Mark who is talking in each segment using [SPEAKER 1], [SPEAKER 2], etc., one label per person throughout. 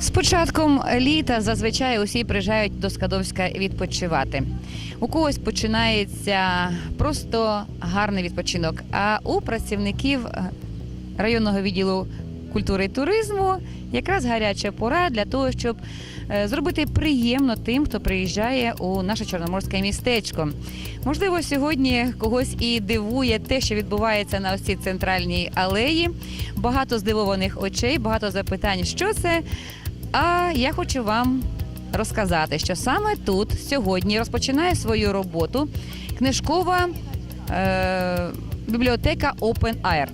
[SPEAKER 1] З початком літа зазвичай усі приїжджають до Скадовська відпочивати. У когось починається просто гарний відпочинок, а у працівників е, районного відділу культури і туризму якраз гаряча пора для того, щоб е, зробити приємно тим, хто приїжджає у наше чорноморське містечко. Можливо, сьогодні когось і дивує те, що відбувається на ось цій центральній алеї. Багато здивованих очей, багато запитань, що це. А я хочу вам розказати, що саме тут сьогодні розпочинає свою роботу книжкова е, бібліотека Open Air.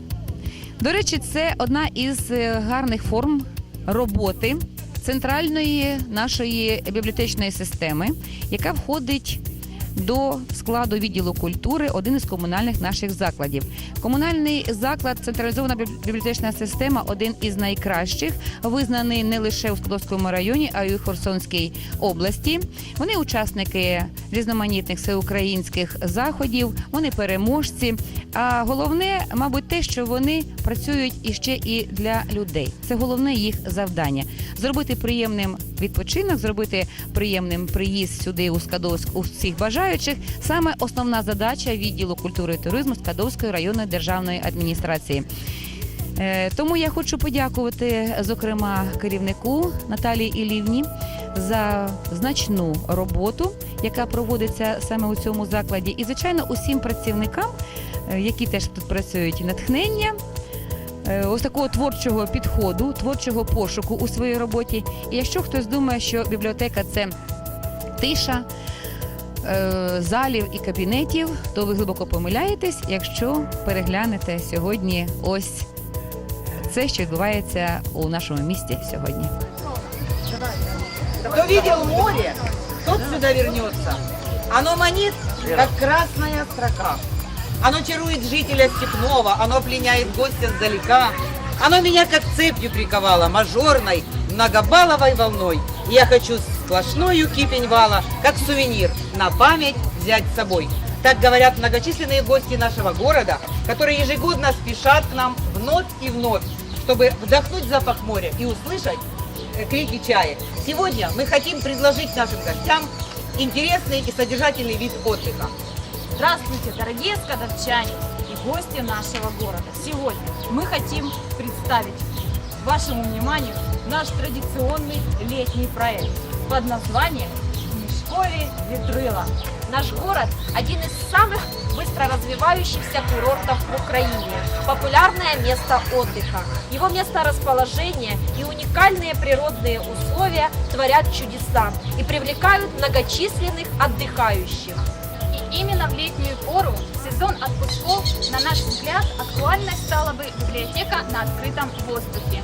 [SPEAKER 1] До речі, це одна із е, гарних форм роботи центральної нашої бібліотечної системи, яка входить до складу відділу культури один із комунальних наших закладів. Комунальний заклад, централізована бібліотечна система, один із найкращих, визнаний не лише у Скадовському районі, а й у Херсонській області. Вони учасники різноманітних всеукраїнських заходів, вони переможці. А головне, мабуть, те, що вони працюють іще і для людей. Це головне їх завдання зробити приємним відпочинок, зробити приємним приїзд сюди у Скадовськ у всіх бажаючих. Саме основна задача відділу культури і туризму Скадовської районної державної адміністрації. Е, Тому я хочу подякувати, зокрема, керівнику Наталії Ілівні за значну роботу, яка проводиться саме у цьому закладі, і звичайно усім працівникам, е, які теж тут працюють, натхнення. е, Ось такого творчого підходу, творчого пошуку у своїй роботі. І якщо хтось думає, що бібліотека це тиша е, залів і кабінетів, то ви глибоко помиляєтесь, якщо переглянете сьогодні ось це, що відбувається у нашому місті сьогодні.
[SPEAKER 2] Кто видел море, тот сюда вернется. Оно манит, как красная строка. Оно чарует жителя Степного, оно пленяет гостя сдалека. Оно меня как цепью приковало, мажорной, многобалловой волной. И я хочу сплошною кипень вала, как сувенир, на память взять с собой. Так говорят многочисленные гости нашего города, которые ежегодно спешат к нам вновь и вновь, чтобы вдохнуть запах моря и услышать крики чая. Сегодня мы хотим предложить нашим гостям интересный и содержательный вид отдыха.
[SPEAKER 3] Здравствуйте, дорогие скадовчане и гости нашего города. Сегодня мы хотим представить вашему вниманию наш традиционный летний проект под названием «Мешкові Ветрила».
[SPEAKER 4] Наш город – один из самых быстро развивающихся курортов в Украине. Популярное место отдыха. Его месторасположение и уникальные природные условия творят чудеса и привлекают многочисленных отдыхающих.
[SPEAKER 5] И именно в летнюю пору, в сезон отпусков, на наш взгляд, актуальной стала бы библиотека на открытом воздухе.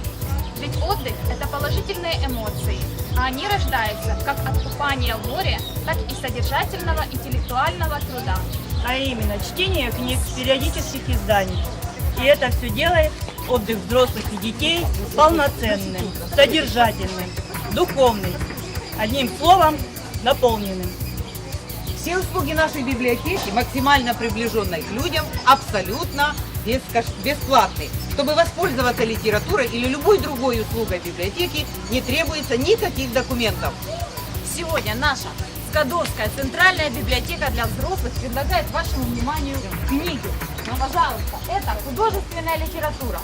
[SPEAKER 5] Ведь отдых – это положительные эмоции, а они рождаются как от купания в море, так и содержательного интеллектуального труда.
[SPEAKER 6] А именно чтение книг, периодических изданий. И это все делает отдых взрослых и детей полноценным, содержательным, духовным, одним словом, наполненным.
[SPEAKER 2] Все услуги нашей библиотеки, максимально приближенной к людям, абсолютно бесплатны. Чтобы воспользоваться литературой или любой другой услугой библиотеки, не требуется никаких документов.
[SPEAKER 3] Сегодня наша Скадовская центральная библиотека для взрослых предлагает вашему вниманию книги. Ну, пожалуйста, это художественная литература.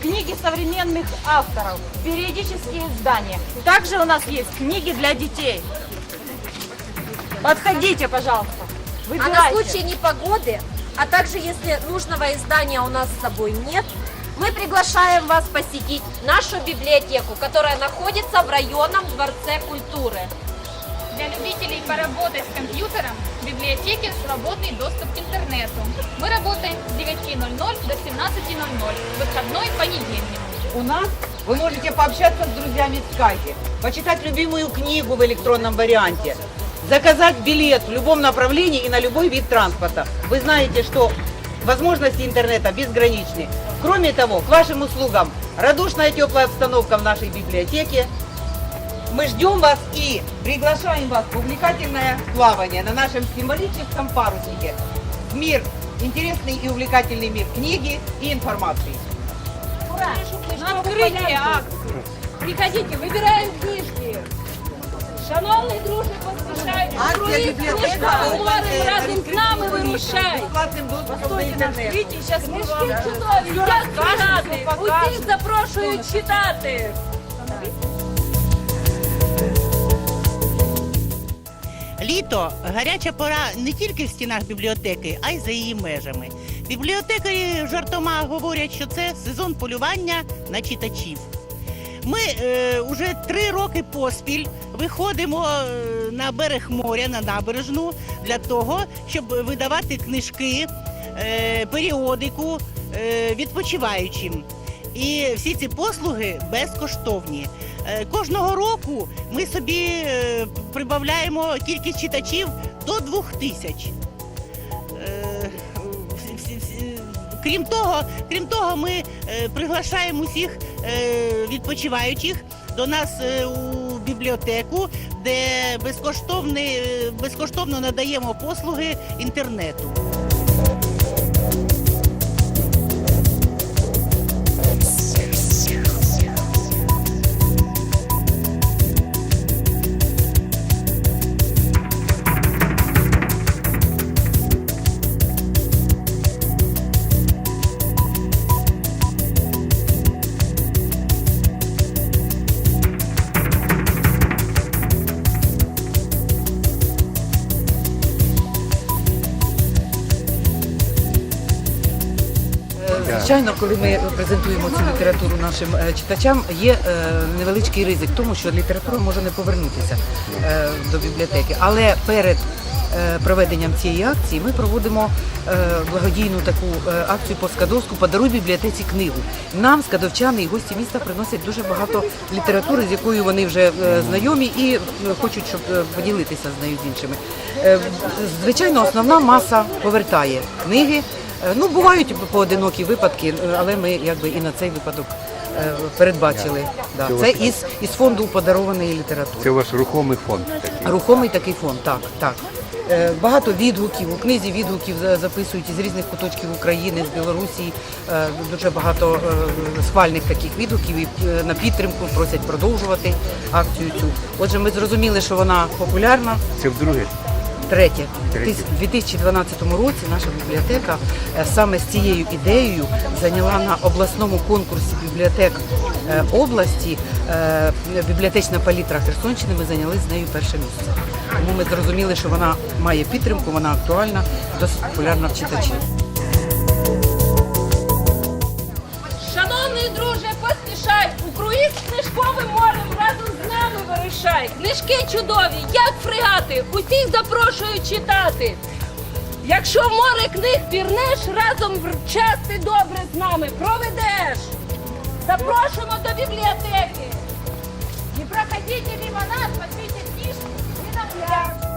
[SPEAKER 3] Книги современных авторов, периодические издания. Также у нас есть книги для детей. Подходите, пожалуйста.
[SPEAKER 4] А на
[SPEAKER 3] Выбирайте.
[SPEAKER 4] случай непогоды, а также если нужного издания у нас с собой нет, мы приглашаем вас посетить нашу библиотеку, которая находится в районном дворце культуры.
[SPEAKER 5] Для любителей поработать с компьютером в библиотеке свободный доступ к интернету. Мы работаем с 9.00 до 17.00, выходной понедельник.
[SPEAKER 2] У нас вы можете пообщаться с друзьями в скайпе, почитать любимую книгу в электронном варианте, заказать билет в любом направлении и на любой вид транспорта. Вы знаете, что возможности интернета безграничны. Кроме того, к вашим услугам радушная теплая обстановка в нашей библиотеке. Мы ждем вас и приглашаем вас в увлекательное плавание на нашем символическом паруснике в мир, интересный и увлекательный мир книги и информации.
[SPEAKER 3] На открытие акции
[SPEAKER 7] Приходите, выбираем книжки. Шановний друже, поспішай.
[SPEAKER 2] Акція
[SPEAKER 7] Круїз
[SPEAKER 2] бібліотека
[SPEAKER 7] книжковим морем
[SPEAKER 2] е,
[SPEAKER 7] разом з нами вирушай.
[SPEAKER 2] Безплатним доступом до
[SPEAKER 8] Стойте на
[SPEAKER 2] інтернету.
[SPEAKER 8] свете, сейчас мы
[SPEAKER 7] Книжки
[SPEAKER 8] вам
[SPEAKER 7] чудові,
[SPEAKER 8] все
[SPEAKER 7] як
[SPEAKER 8] расскажем,
[SPEAKER 7] читати.
[SPEAKER 8] все покажем.
[SPEAKER 7] Усіх запрошують читати.
[SPEAKER 9] Літо гаряча пора не тільки в стінах бібліотеки, а й за її межами. Бібліотекарі жартома говорять, що це сезон полювання на читачів. Ми е, уже три роки поспіль виходимо е, на берег моря, на набережну для того, щоб видавати книжки, е, періодику е, відпочиваючим. І всі ці послуги безкоштовні. Е, Кожного року ми собі е, прибавляємо кількість читачів до двох тисяч. Е, Крім того, крім того, ми приглашаємо усіх відпочиваючих до нас у бібліотеку, де безкоштовно надаємо послуги інтернету.
[SPEAKER 2] Звичайно, коли ми презентуємо цю літературу нашим е, читачам, є е, невеличкий ризик, тому що література може не повернутися е, до бібліотеки. Але перед проведенням цієї акції ми проводимо благодійну таку акцію по Скадовську Подаруй бібліотеці книгу. Нам скадовчани і гості міста приносять дуже багато літератури, з якою вони вже знайомі і хочуть, щоб поділитися з нею з іншими. Звичайно, основна маса повертає книги. Е, Ну, бувають поодинокі випадки, е, але ми якби і на цей випадок е, передбачили. Да. Це із, із фонду подарованої літератури.
[SPEAKER 10] Це ваш рухомий фонд такий.
[SPEAKER 2] Рухомий такий фонд, так, так. Багато відгуків, у книзі відгуків записують із різних куточків України, з Білорусі. Дуже багато схвальних таких відгуків і на підтримку просять продовжувати акцію цю. Отже, ми зрозуміли, що вона популярна.
[SPEAKER 10] Це вдруге.
[SPEAKER 2] Третє, у 2012 році наша бібліотека е, саме з цією ідеєю зайняла на обласному конкурсі бібліотек е, області е, бібліотечна палітра Херсонщини. Ми зайняли з нею перше місце. Тому ми зрозуміли, що вона має підтримку, вона актуальна, досить популярна в читачів.
[SPEAKER 7] Вирушай. Книжки чудові, як фрегати, усіх запрошую читати. Якщо в море книг пірнеш, разом в ти добре з нами проведеш. Запрошуємо до бібліотеки.
[SPEAKER 3] Не проходіть мимо нас, посвітіть книжку і на пляж.